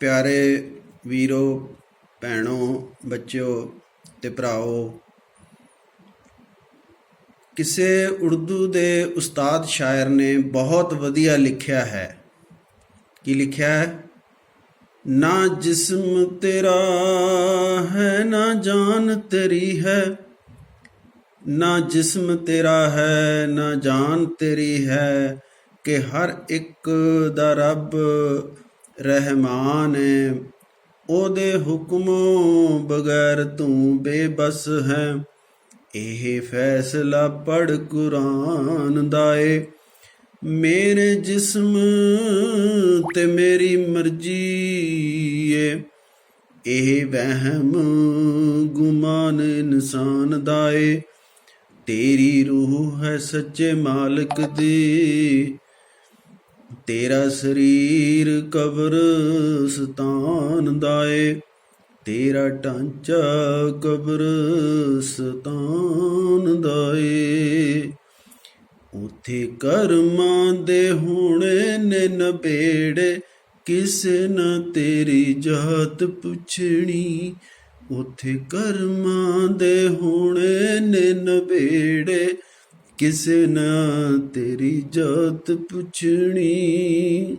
ਪਿਆਰੇ ਵੀਰੋ, ਭੈਣੋ, ਬੱਚਿਓ ਤੇ ਭਰਾਓ, ਕਿਸੇ ਉਰਦੂ ਦੇ ਉਸਤਾਦ ਸ਼ਾਇਰ ਨੇ ਬਹੁਤ ਵਧੀਆ ਲਿਖਿਆ ਹੈ। ਕੀ ਲਿਖਿਆ ਹੈ? ਨਾ ਜਿਸਮ ਤੇਰਾ ਹੈ, ਨਾ ਜਾਨ ਤੇਰੀ ਹੈ, ਨਾ ਜਿਸਮ ਤੇਰਾ ਹੈ, ਨਾ ਜਾਨ ਤੇਰੀ ਹੈ, ਕਿ ਹਰ ਇੱਕ ਦਾ ਰੱਬ ਰਹਿਮਾਨ, ਉਹਦੇ ਹੁਕਮ ਬਗੈਰ ਤੂੰ ਬੇਬਸ ਹੈ। ਇਹ ਫੈਸਲਾ ਪੜ ਕੁਰਾਨ ਦਾ ਏ। ਮੇਰੇ ਜਿਸਮ ਤੇ ਮੇਰੀ ਮਰਜ਼ੀ ਏ। ਇਹ ਵਹਿਮ ਗੁਮਾਨ ਇਨਸਾਨ ਦਾ ਏ। ਤੇਰੀ ਰੂਹ ਹੈ ਸੱਚੇ ਮਾਲਕ ਦੀ। ਤੇਰਾ ਸਰੀਰ ਕਬਰ ਸਤਾਨ ਦਾ ਏ ਤੇਰਾ ਢਾਂਚਾ ਕਬਰ ਸਤਾਨ ਦਾ ਏ ਉਥੇ ਕਰਮਾਂ ਦੇ ਹੋਣੇ ਨੇ ਨਬੇੜੇ ਕਿਸੇ ਨਾ ਤੇਰੀ ਜਾਤ ਪੁੱਛਣੀ। ਉਥੇ ਕਰਮਾਂ ਦੇ ਹੋਣੇ ਨੇ ਨਬੇੜੇ ਕਿਸੇ ਨਾ ਤੇਰੀ ਜਾਤ ਪੁੱਛਣੀ।